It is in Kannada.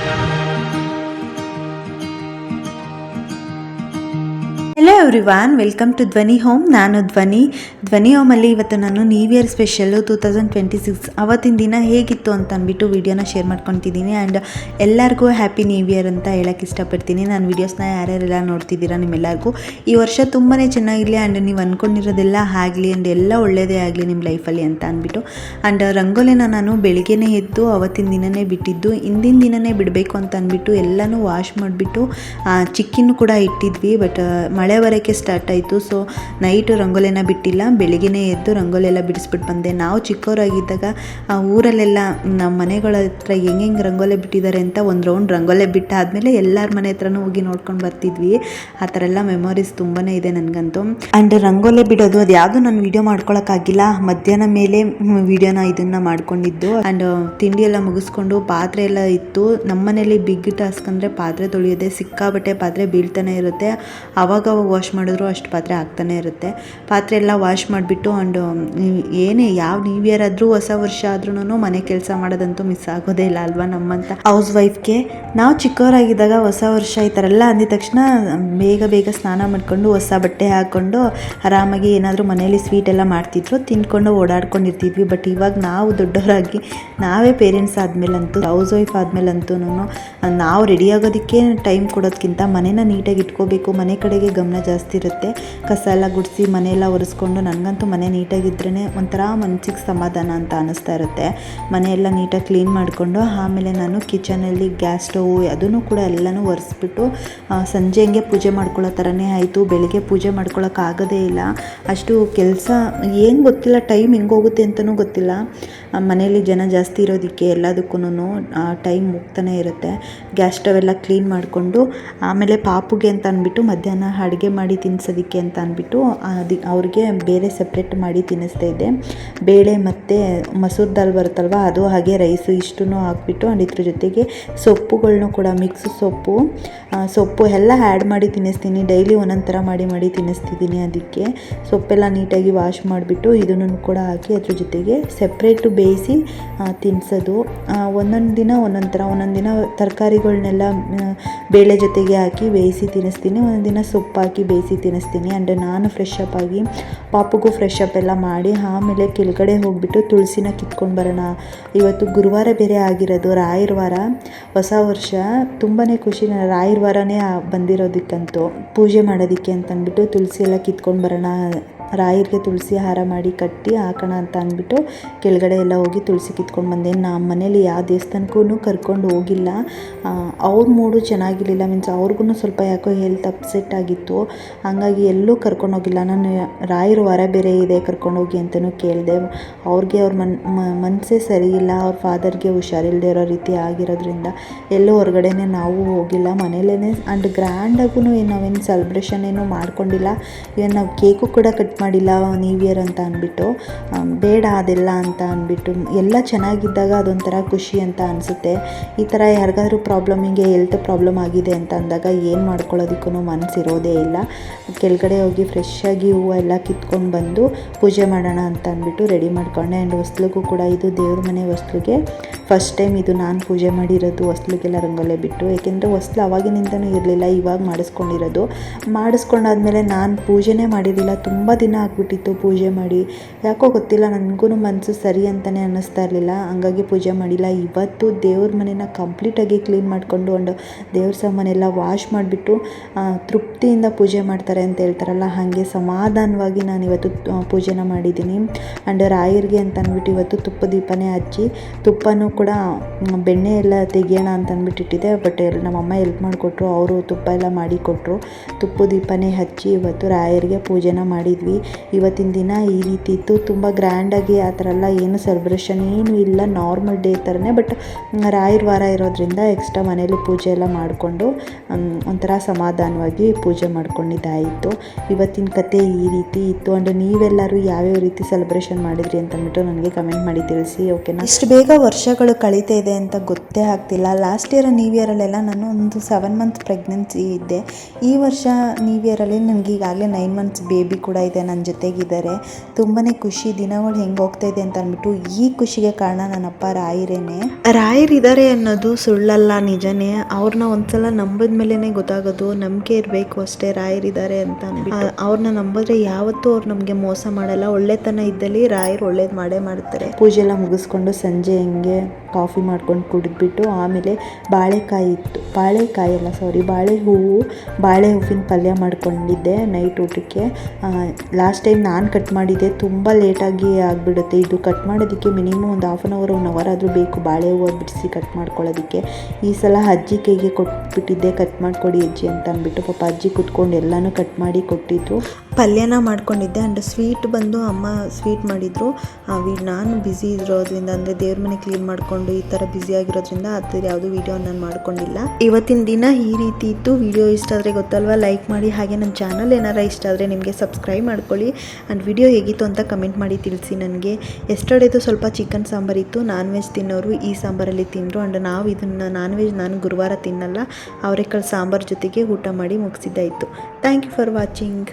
Thank you. Hello everyone welcome to Dhwani home ನಾನು ಧ್ವನಿ ಧ್ವನಿ ಹೋಮಲ್ಲಿ ಇವತ್ತು ನಾನು new year special two thousand twenty six ಅವತ್ತಿನ ದಿನ ಹೇಗಿತ್ತು ಅಂತ ಅಂದ್ಬಿಟ್ಟು ವೀಡಿಯೋನ ಶೇರ್ ಮಾಡ್ಕೊತಿದ್ದೀನಿ ಆ್ಯಂಡ್ ಎಲ್ಲರಿಗೂ ಹ್ಯಾಪಿ ನ್ಯೂ ಇಯರ್ ಅಂತ ಹೇಳೋಕ್ಕೆ ಇಷ್ಟಪಡ್ತೀನಿ. ನಾನು ವೀಡಿಯೋಸ್ನ ಯಾರ್ಯಾರೆಲ್ಲ ನೋಡ್ತಿದ್ದೀರಾ ನಿಮ್ಮೆಲ್ಲರಿಗೂ. ಈ ವರ್ಷ ತುಂಬಾ ಚೆನ್ನಾಗಿರಲಿ ಆ್ಯಂಡ್ ನೀವು ಅಂದ್ಕೊಂಡಿರೋದೆಲ್ಲ ಆಗಲಿ ಆ್ಯಂಡ್ ಎಲ್ಲ ಒಳ್ಳೆಯದೇ ಆಗಲಿ ನಿಮ್ಮ ಲೈಫಲ್ಲಿ ಅಂತ ಅಂದ್ಬಿಟ್ಟು. ಆ್ಯಂಡ್ ರಂಗೋಲಿನ ನಾನು ಬೆಳಿಗ್ಗೆನೇ ಎದ್ದು ಅವತ್ತಿನ ದಿನನೇ ಬಿಟ್ಟಿದ್ದು. ಹಿಂದಿನ ದಿನನೇ ಬಿಡಬೇಕು ಅಂತ ಅಂದ್ಬಿಟ್ಟು ಎಲ್ಲನೂ ವಾಶ್ ಮಾಡಿಬಿಟ್ಟು ಚಿಕ್ಕಿನೂ ಕೂಡ ಇಟ್ಟಿದ್ವಿ. ಬಟ್ ಮಳೆ ಬರೋಕ್ಕೆ ಸ್ಟಾರ್ಟ್ ಆಯಿತು. ಸೊ ನೈಟು ರಂಗೋಲಿನ ಬಿಟ್ಟಿಲ್ಲ. ಬೆಳಿಗ್ಗೆನೇ ಎದ್ದು ರಂಗೋಲಿ ಎಲ್ಲ ಬಿಡಿಸ್ಬಿಟ್ಟು ಬಂದೆ. ನಾವು ಚಿಕ್ಕವರಾಗಿದ್ದಾಗ ಆ ಊರಲ್ಲೆಲ್ಲ ನಮ್ಮ ಮನೆಗಳ ಹತ್ರ ಹೆಂಗೆ ಹೆಂಗೆ ರಂಗೋಲೆ ಬಿಟ್ಟಿದ್ದಾರೆ ಅಂತ ಒಂದು ರೌಂಡ್ ರಂಗೋಲೆ ಬಿಟ್ಟಾದಮೇಲೆ ಎಲ್ಲರ ಮನೆ ಹತ್ರನೂ ಹೋಗಿ ನೋಡ್ಕೊಂಡು ಬರ್ತಿದ್ವಿ. ಆ ಥರ ಎಲ್ಲ ಮೆಮೊರೀಸ್ ತುಂಬಾ ಇದೆ ನನಗಂತೂ. ಆ್ಯಂಡ್ ರಂಗೋಲೆ ಬಿಡೋದು ಅದು ಯಾವುದು ನಾನು ವೀಡಿಯೋ ಮಾಡ್ಕೊಳಕ್ಕಾಗಿಲ್ಲ. ಮಧ್ಯಾಹ್ನ ಮೇಲೆ ವಿಡಿಯೋನ ಇದನ್ನು ಮಾಡ್ಕೊಂಡಿದ್ದು. ಆ್ಯಂಡ್ ತಿಂಡಿ ಎಲ್ಲ ಮುಗಿಸ್ಕೊಂಡು ಪಾತ್ರೆ ಎಲ್ಲ ಇತ್ತು. ನಮ್ಮ ಮನೇಲಿ ಬಿಗ್ ಟಾಸ್ಕ್ ಅಂದರೆ ಪಾತ್ರೆ ತೊಳೆಯೋದೆ ಸಿಕ್ಕಾಬಟ್ಟೆ ಪಾತ್ರೆ ಬೀಳ್ತಾನೆ ಇರುತ್ತೆ. ಅವಾಗ ವಾಶ್ ಮಾಡಿದ್ರು ಅಷ್ಟು ಪಾತ್ರೆ ಆಗ್ತಾನೆ ಇರುತ್ತೆ. ಪಾತ್ರೆ ಎಲ್ಲ ವಾಶ್ ಮಾಡಿಬಿಟ್ಟು ಆ್ಯಂಡ್ ಏನೇ ಯಾವ ನ್ಯೂ ಇಯರ್ ಆದರೂ, ಹೊಸ ವರ್ಷ ಆದ್ರೂ ಮನೆ ಕೆಲಸ ಮಾಡೋದಂತೂ ಮಿಸ್ ಆಗೋದೇ ಇಲ್ಲ ಅಲ್ವಾ ನಮ್ಮಂತ? ಹೌಸ್ ವೈಫ್ಗೆ ನಾವು ಚಿಕ್ಕವರಾಗಿದ್ದಾಗ ಹೊಸ ವರ್ಷ ಈ ಥರ ಎಲ್ಲ ಅಂದಿದ ತಕ್ಷಣ ಬೇಗ ಬೇಗ ಸ್ನಾನ ಮಾಡ್ಕೊಂಡು ಹೊಸ ಬಟ್ಟೆ ಹಾಕ್ಕೊಂಡು ಆರಾಮಾಗಿ ಏನಾದರೂ ಮನೆಯಲ್ಲಿ ಸ್ವೀಟ್ ಎಲ್ಲ ಮಾಡ್ತಿದ್ರು ತಿನ್ಕೊಂಡು ಓಡಾಡ್ಕೊಂಡಿರ್ತಿದ್ವಿ. ಬಟ್ ಇವಾಗ ನಾವು ದೊಡ್ಡವರಾಗಿ ನಾವೇ ಪೇರೆಂಟ್ಸ್ ಆದಮೇಲಂತೂ ಹೌಸ್ ವೈಫ್ ಆದಮೇಲಂತೂ ನಾವು ರೆಡಿ ಆಗೋದಕ್ಕೆ ಟೈಮ್ ಕೊಡೋದಕ್ಕಿಂತ ಮನೇನ ನೀಟಾಗಿ ಇಟ್ಕೋಬೇಕು, ಮನೆ ಕಡೆಗೆ ಗಮನ ಜಾಸ್ತಿ ಇರುತ್ತೆ. ಕಸ ಎಲ್ಲ ಗುಡಿಸಿ ಮನೆಯೆಲ್ಲ ಒರೆಸ್ಕೊಂಡು ನನಗಂತೂ ಮನೆ ನೀಟಾಗಿದ್ರೇ ಒಂಥರ ಮನಸ್ಸಿಗೆ ಸಮಾಧಾನ ಅಂತ ಅನ್ನಿಸ್ತಾ ಇರುತ್ತೆ. ಮನೆಯೆಲ್ಲ ನೀಟಾಗಿ ಕ್ಲೀನ್ ಮಾಡಿಕೊಂಡು ಆಮೇಲೆ ನಾನು ಕಿಚನಲ್ಲಿ ಗ್ಯಾಸ್ ಸ್ಟವ್ ಅದನ್ನು ಕೂಡ ಎಲ್ಲನೂ ಒರೆಸ್ಬಿಟ್ಟು ಸಂಜೆ ಹಂಗೆ ಪೂಜೆ ಮಾಡ್ಕೊಳ್ಳೋ ಥರನೇ ಆಯಿತು. ಬೆಳಗ್ಗೆ ಪೂಜೆ ಮಾಡ್ಕೊಳ್ಳೋಕ್ಕಾಗೋದೇ ಇಲ್ಲ. ಅಷ್ಟು ಕೆಲಸ ಏನು ಗೊತ್ತಿಲ್ಲ, ಟೈಮ್ ಹೆಂಗೋಗುತ್ತೆ ಅಂತಲೂ ಗೊತ್ತಿಲ್ಲ. ಮನೆಯಲ್ಲಿ ಜನ ಜಾಸ್ತಿ ಇರೋದಕ್ಕೆ ಎಲ್ಲದಕ್ಕೂ ಟೈಮ್ ಹೋಗ್ತಾನೆ ಇರುತ್ತೆ. ಗ್ಯಾಸ್ ಸ್ಟವ್ ಎಲ್ಲ ಕ್ಲೀನ್ ಮಾಡಿಕೊಂಡು ಆಮೇಲೆ ಪಾಪುಗೆ ಅಂತ ಅಂದ್ಬಿಟ್ಟು ಮಧ್ಯಾಹ್ನ ಅಡುಗೆ ಮಾಡಿ ತಿನ್ನಿಸೋದಕ್ಕೆ ಅಂತ ಅಂದ್ಬಿಟ್ಟು ಅದು ಅವ್ರಿಗೆ ಬೇರೆ ಸಪ್ರೇಟ್ ಮಾಡಿ ತಿನ್ನಿಸ್ತಾ ಇದ್ದೆ. ಬೇಳೆ ಮತ್ತು ಮಸೂರ್ ದಾಲ್ ಬರುತ್ತಲ್ವ, ಅದು ಹಾಗೆ ರೈಸು ಇಷ್ಟೂ ಹಾಕ್ಬಿಟ್ಟು ಆ್ಯಂಡ್ ಇದ್ರ ಜೊತೆಗೆ ಸೊಪ್ಪುಗಳ್ನೂ ಕೂಡ ಮಿಕ್ಸ್ ಸೊಪ್ಪು ಸೊಪ್ಪು ಎಲ್ಲ ಆ್ಯಡ್ ಮಾಡಿ ತಿನ್ನಿಸ್ತೀನಿ. ಡೈಲಿ ಒಂದೊಂದು ಥರ ಮಾಡಿ ಮಾಡಿ ತಿನ್ನಿಸ್ತಿದ್ದೀನಿ ಅದಕ್ಕೆ. ಸೊಪ್ಪೆಲ್ಲ ನೀಟಾಗಿ ವಾಶ್ ಮಾಡಿಬಿಟ್ಟು ಇದನ್ನು ಕೂಡ ಹಾಕಿ ಅದ್ರ ಜೊತೆಗೆ ಸಪ್ರೇಟು ಬೇಯಿಸಿ ತಿನ್ನಿಸೋದು. ಒಂದೊಂದು ದಿನ ಒಂದೊಂದು ಥರ ಒಂದೊಂದು ದಿನ ತರಕಾರಿಗಳನ್ನೆಲ್ಲ ಬೇಳೆ ಜೊತೆಗೆ ಹಾಕಿ ಬೇಯಿಸಿ ತಿನ್ನಿಸ್ತೀನಿ. ಒಂದೊಂದು ದಿನ ಸೊಪ್ಪು ಹಾಕಿ ಬೇಯಿಸಿ ತಿನ್ನಿಸ್ತೀನಿ ಆ್ಯಂಡ್ ನಾನು ಫ್ರೆಶ್ ಅಪ್ ಆಗಿ ಪಾಪಗೂ ಫ್ರೆಶ್ ಅಪ್ ಎಲ್ಲ ಮಾಡಿ ಆಮೇಲೆ ಕೆಳಗಡೆ ಹೋಗಿಬಿಟ್ಟು ತುಳಸಿನ ಕಿತ್ಕೊಂಡು ಬರೋಣ. ಇವತ್ತು ಗುರುವಾರ ಬೇರೆ ಆಗಿರೋದು ರಾಯರ ವಾರ ಹೊಸ ವರ್ಷ ತುಂಬಾ ಖುಷಿ. ನಾನು ವಾರನೇ ಬಂದಿರೋದಕ್ಕಂತೂ ಪೂಜೆ ಮಾಡೋದಕ್ಕೆ ಅಂತಂದ್ಬಿಟ್ಟು ತುಳಸಿ ಎಲ್ಲ ಕಿತ್ಕೊಂಡು ಬರೋಣ. ರಾಯರಿಗೆ ತುಳಸಿ ಹಾರ ಮಾಡಿ ಕಟ್ಟಿ ಹಾಕೋಣ ಅಂತ ಅಂದ್ಬಿಟ್ಟು ಕೆಳಗಡೆ ಎಲ್ಲ ಹೋಗಿ ತುಳಸಿ ಕಿತ್ಕೊಂಡು ಬಂದೆ. ನಮ್ಮ ಮನೇಲಿ ಯಾವ ದೇವಸ್ಥಾನಕ್ಕೂ ಕರ್ಕೊಂಡು ಹೋಗಿಲ್ಲ. ಅವ್ರ ಮೂಡು ಚೆನ್ನಾಗಿರಲಿಲ್ಲ. ಮೀನ್ಸ್ ಅವ್ರಿಗೂ ಸ್ವಲ್ಪ ಯಾಕೋ ಹೆಲ್ತ್ ಅಪ್ಸೆಟ್ ಆಗಿತ್ತು. ಹಾಗಾಗಿ ಎಲ್ಲೂ ಕರ್ಕೊಂಡು ಹೋಗಿಲ್ಲ. ನಾನು ರಾಯರ ವರ ಬೇರೆ ಇದೆ, ಕರ್ಕೊಂಡು ಹೋಗಿ ಅಂತಲೂ ಕೇಳಿದೆ. ಅವ್ರಿಗೆ ಅವ್ರ ಮನ್ ಮನಸ್ಸೇ ಸರಿ ಇಲ್ಲ, ಅವ್ರ ಫಾದರ್ಗೆ ಹುಷಾರಿಲ್ಲದೆ ಇರೋ ರೀತಿ ಆಗಿರೋದ್ರಿಂದ ಎಲ್ಲೂ ಹೊರಗಡೆನೆ ನಾವು ಹೋಗಿಲ್ಲ. ಮನೇಲೇ ಆ್ಯಂಡ್ ಗ್ರ್ಯಾಂಡಾಗೂ ನಾವೇನು ಸೆಲೆಬ್ರೇಷನ್ ಏನು ಮಾಡ್ಕೊಂಡಿಲ್ಲ. ಇವನ್ ನಾವು ಕೇಕು ಕೂಡ ಕಟ್ ಮಾಡಿಲ್ಲ ನ್ಯೂ ಇಯರ್ ಅಂತ ಅಂದ್ಬಿಟ್ಟು ಬೇಡ ಅದೆಲ್ಲ ಅಂತ ಅಂದ್ಬಿಟ್ಟು ಎಲ್ಲ ಚೆನ್ನಾಗಿದ್ದಾಗ ಅದೊಂಥರ ಖುಷಿ ಅಂತ ಅನಿಸುತ್ತೆ. ಈ ಥರ ಯಾರಿಗಾದ್ರೂ ಪ್ರಾಬ್ಲಮ್ ಹಿಂಗೆ ಹೆಲ್ತ್ ಪ್ರಾಬ್ಲಮ್ ಆಗಿದೆ ಅಂತ ಅಂದಾಗ ಏನು ಮಾಡ್ಕೊಳ್ಳೋದಕ್ಕೂ ಮನಸ್ಸಿರೋದೇ ಇಲ್ಲ. ಕೆಳಗಡೆ ಹೋಗಿ ಫ್ರೆಶ್ ಆಗಿ ಹೂವು ಎಲ್ಲ ಕಿತ್ಕೊಂಡು ಬಂದು ಪೂಜೆ ಮಾಡೋಣ ಅಂತ ಅಂದ್ಬಿಟ್ಟು ರೆಡಿ ಮಾಡ್ಕೊಂಡೆ. ಆ್ಯಂಡ್ ಹೊಸ್ಲಿಗೂ ಕೂಡ ಇದು ದೇವ್ರ ಮನೆ ಹೊಸ್ಲಿಗೆ. ಫಸ್ಟ್ ಟೈಮ್ ಇದು ನಾನು ಪೂಜೆ ಮಾಡಿರೋದು ಹೊಸ್ಲಿಗೆಲ್ಲ ರಂಗೋಲೆ ಬಿಟ್ಟು. ಏಕೆಂದರೆ ಹೊಸ್ಲು ಅವಾಗಿನಿಂದನೂ ಇರಲಿಲ್ಲ, ಇವಾಗ ಮಾಡಿಸ್ಕೊಂಡಿರೋದು. ಮಾಡಿಸ್ಕೊಂಡಾದ್ಮೇಲೆ ನಾನು ಪೂಜೆನೇ ಮಾಡಿರಲಿಲ್ಲ. ತುಂಬ ದಿನ ಆಗ್ಬಿಟ್ಟಿತ್ತು ಪೂಜೆ ಮಾಡಿ. ಯಾಕೋ ಗೊತ್ತಿಲ್ಲ ನನಗೂ ಮನಸ್ಸು ಸರಿ ಅಂತಲೇ ಅನ್ನಿಸ್ತಾ ಇರಲಿಲ್ಲ. ಹಂಗಾಗಿ ಪೂಜೆ ಮಾಡಿಲ್ಲ. ಇವತ್ತು ದೇವ್ರ ಮನೇನ ಕಂಪ್ಲೀಟಾಗಿ ಕ್ಲೀನ್ ಮಾಡಿಕೊಂಡು ಒಂದು ದೇವ್ರ ಸಾಮಾನೆಲ್ಲ ವಾಶ್ ಮಾಡಿಬಿಟ್ಟು ತೃಪ್ತಿಯಿಂದ ಪೂಜೆ ಮಾಡ್ತಾರೆ ಅಂತ ಹೇಳ್ತಾರಲ್ಲ, ಹಾಗೆ ಸಮಾಧಾನವಾಗಿ ನಾನು ಇವತ್ತು ಪೂಜೆನ ಮಾಡಿದ್ದೀನಿ. ಆ್ಯಂಡ್ ರಾಯರಿಗೆ ಅಂತ ಅಂದ್ಬಿಟ್ಟು ಇವತ್ತು ತುಪ್ಪ ದೀಪನೇ ಹಚ್ಚಿ, ತುಪ್ಪನೂ ಕೂಡ ಬೆಣ್ಣೆ ಎಲ್ಲ ತೆಗಿಯೋಣ ಅಂತ ಅಂದ್ಬಿಟ್ಟು ಇಟ್ಟಿದ್ದೆ ಬಟ್ ನಮ್ಮ ನಮ್ಮಮ್ಮ ಹೆಲ್ಪ್ ಮಾಡಿಕೊಟ್ರು, ಅವರು ತುಪ್ಪ ಎಲ್ಲ ಮಾಡಿಕೊಟ್ರು. ತುಪ್ಪ ದೀಪನೇ ಹಚ್ಚಿ ಇವತ್ತು ರಾಯರಿಗೆ ಪೂಜೆನ ಮಾಡಿದ್ವಿ. ಇವತ್ತಿನ ದಿನ ಈ ರೀತಿ ಇತ್ತು. ತುಂಬ ಗ್ರ್ಯಾಂಡಾಗಿ ಆ ಥರ ಎಲ್ಲ ಏನು ಸೆಲೆಬ್ರೇಷನ್ ಏನೂ ಇಲ್ಲ ನಾರ್ಮಲ್ ಡೇ ಥರನೇ. ಬಟ್ ರಾಯರ ವಾರ ಇರೋದ್ರಿಂದ ಎಕ್ಸ್ಟ್ರಾ ಮನೇಲಿ ಪೂಜೆ ಎಲ್ಲ ಮಾಡಿಕೊಂಡು ಒಂಥರ ಸಮಾಧಾನವಾಗಿ ಪೂಜೆ ಮಾಡ್ಕೊಂಡಿದ್ದಾಯಿತು. ಇವತ್ತಿನ ಕತೆ ಈ ರೀತಿ ಇತ್ತು. ಆ್ಯಂಡ್ ನೀವೆಲ್ಲರೂ ಯಾವ್ಯಾವ ರೀತಿ ಸೆಲೆಬ್ರೇಷನ್ ಮಾಡಿದ್ರಿ ಅಂತ ಅಂದ್ಬಿಟ್ಟು ನನಗೆ ಕಮೆಂಟ್ ಮಾಡಿ ತಿಳಿಸಿ ಓಕೆನಾ ಇಷ್ಟು ಬೇಗ ವರ್ಷಗಳು ಕಳೀತಾ ಇದೆ ಅಂತ ಗೊತ್ತೇ ಆಗ್ತಿಲ್ಲ. ಲಾಸ್ಟ್ ಇಯರ್ ನ್ಯೂ ಇಯರಲ್ಲೆಲ್ಲ ನಾನು ಒಂದು ಸೆವೆನ್ ಮಂತ್ ಪ್ರೆಗ್ನೆನ್ಸಿ ಇದ್ದೆ. ಈ ವರ್ಷ ನ್ಯೂ ಇಯರಲ್ಲಿ ನನಗೆ ಈಗಾಗಲೇ ನೈನ್ ಮಂತ್ಸ್ ಬೇಬಿ ಕೂಡ ಇದೆ ನನ್ನ ಜೊತೆಗಿದ್ದಾರೆ. ತುಂಬಾ ಖುಷಿ ದಿನಗಳು ಹೆಂಗೆ ಹೋಗ್ತಾ ಇದೆ ಅಂತ ಅಂದ್ಬಿಟ್ಟು ಈ ಖುಷಿಗೆ ಕಾರಣ ನನ್ನಪ್ಪ ರಾಯರೇನೆ. ರಾಯರಿದ್ದಾರೆ ಅನ್ನೋದು ಸುಳ್ಳಲ್ಲ ನಿಜನೇ. ಅವ್ರನ್ನ ಒಂದ್ಸಲ ನಂಬಿದ ಮೇಲೇ ಗೊತ್ತಾಗೋದು ನಂಬಿಕೆ ಇರಬೇಕು ಅಷ್ಟೇ ರಾಯರಿದ್ದಾರೆ ಅಂತ ಅವ್ರನ್ನ ನಂಬಿದ್ರೆ ಯಾವತ್ತೂ ಅವ್ರು ನಮಗೆ ಮೋಸ ಮಾಡಲ್ಲ. ಒಳ್ಳೆತನ ಇದ್ದಲ್ಲಿ ರಾಯರು ಒಳ್ಳೇದು ಮಾಡೇ ಮಾಡ್ತಾರೆ. ಪೂಜೆ ಎಲ್ಲ ಮುಗಿಸ್ಕೊಂಡು ಸಂಜೆ ಹಿಂಗೆ ಕಾಫಿ ಮಾಡ್ಕೊಂಡು ಕುಡಿದ್ಬಿಟ್ಟು ಆಮೇಲೆ ಬಾಳೆಕಾಯಿ ಇತ್ತು. ಬಾಳೆಕಾಯಿ ಅಲ್ಲ ಸಾರಿ ಬಾಳೆ ಹೂವು ಬಾಳೆ ಹೂವಿನ ಪಲ್ಯ ಮಾಡ್ಕೊಂಡಿದ್ದೆ ನೈಟ್ ಊಟಕ್ಕೆ. ಲಾಸ್ಟ್ ಟೈಮ್ ನಾನು ಕಟ್ ಮಾಡಿದ್ದೆ, ತುಂಬ ಲೇಟಾಗಿ ಆಗಿಬಿಡುತ್ತೆ. ಇದು ಕಟ್ ಮಾಡೋದಕ್ಕೆ ಮಿನಿಮಮ್ ಒಂದು half an hour one hour ಆದರೂ ಬೇಕು ಬಾಳೆ ಹೂವು ಬಿಡಿಸಿ ಕಟ್ ಮಾಡ್ಕೊಳ್ಳೋದಕ್ಕೆ. ಈ ಸಲ ಅಜ್ಜಿ ಕೈಗೆ ಕೊಟ್ಬಿಟ್ಟಿದ್ದೆ ಕಟ್ ಮಾಡಿಕೊಡಿ ಅಜ್ಜಿ ಅಂತ ಅಂದ್ಬಿಟ್ಟು ಪಾಪ ಅಜ್ಜಿ ಕುತ್ಕೊಂಡು ಎಲ್ಲನೂ ಕಟ್ ಮಾಡಿ ಕೊಟ್ಟಿದ್ರು. ಪಲ್ಯನ ಮಾಡ್ಕೊಂಡಿದ್ದೆ ಆ್ಯಂಡ್ ಸ್ವೀಟ್ ಬಂದು ಅಮ್ಮ ಸ್ವೀಟ್ ಮಾಡಿದರು. ನಾನು ಬ್ಯುಸಿ ಇರೋದ್ರಿಂದ ಅಂದರೆ ದೇವ್ರ ಮನೆ ಕ್ಲೀನ್ ಮಾಡಿಕೊಂಡು ಈ ಥರ ಆಗಿರೋದ್ರಿಂದ ಅದು ಯಾವುದು ವೀಡಿಯೋ ನಾನು ಮಾಡ್ಕೊಂಡಿಲ್ಲ. ಇವತ್ತಿನ ದಿನ ಈ ರೀತಿ ಇತ್ತು. ವಿಡಿಯೋ ಇಷ್ಟ ಆದರೆ ಗೊತ್ತಲ್ವಾ? ಲೈಕ್ ಮಾಡಿ ಹಾಗೆ ನನ್ನ ಚಾನಲ್ ಏನಾರ ಇಷ್ಟ ಆದರೆ ನಿಮಗೆ ಸಬ್ಸ್ಕ್ರೈಬ್ ಮಾಡ್ಕೊಳ್ಳಿ. ಆ್ಯಂಡ್ ವಿಡಿಯೋ ಹೇಗಿತ್ತು ಅಂತ ಕಮೆಂಟ್ ಮಾಡಿ ತಿಳಿಸಿ ನನಗೆ. ಎಷ್ಟೊಡೆದು ಸ್ವಲ್ಪ ಚಿಕನ್ ಸಾಂಬಾರ್ ಇತ್ತು. ನಾನ್ ವೆಜ್ ತಿನ್ನೋರು ಈ ಸಾಂಬಾರಲ್ಲಿ ತಿಂದರು. ಆ್ಯಂಡ್ ನಾವು ಇದನ್ನು ನಾನ್ ವೆಜ್ ನಾನು ಗುರುವಾರ ತಿನ್ನಲ್ಲ. ಅವರೆಕಾಳು ಸಾಂಬಾರು ಜೊತೆಗೆ ಊಟ ಮಾಡಿ ಮುಗಿಸಿದ್ದಾಯಿತು. Thank you for watching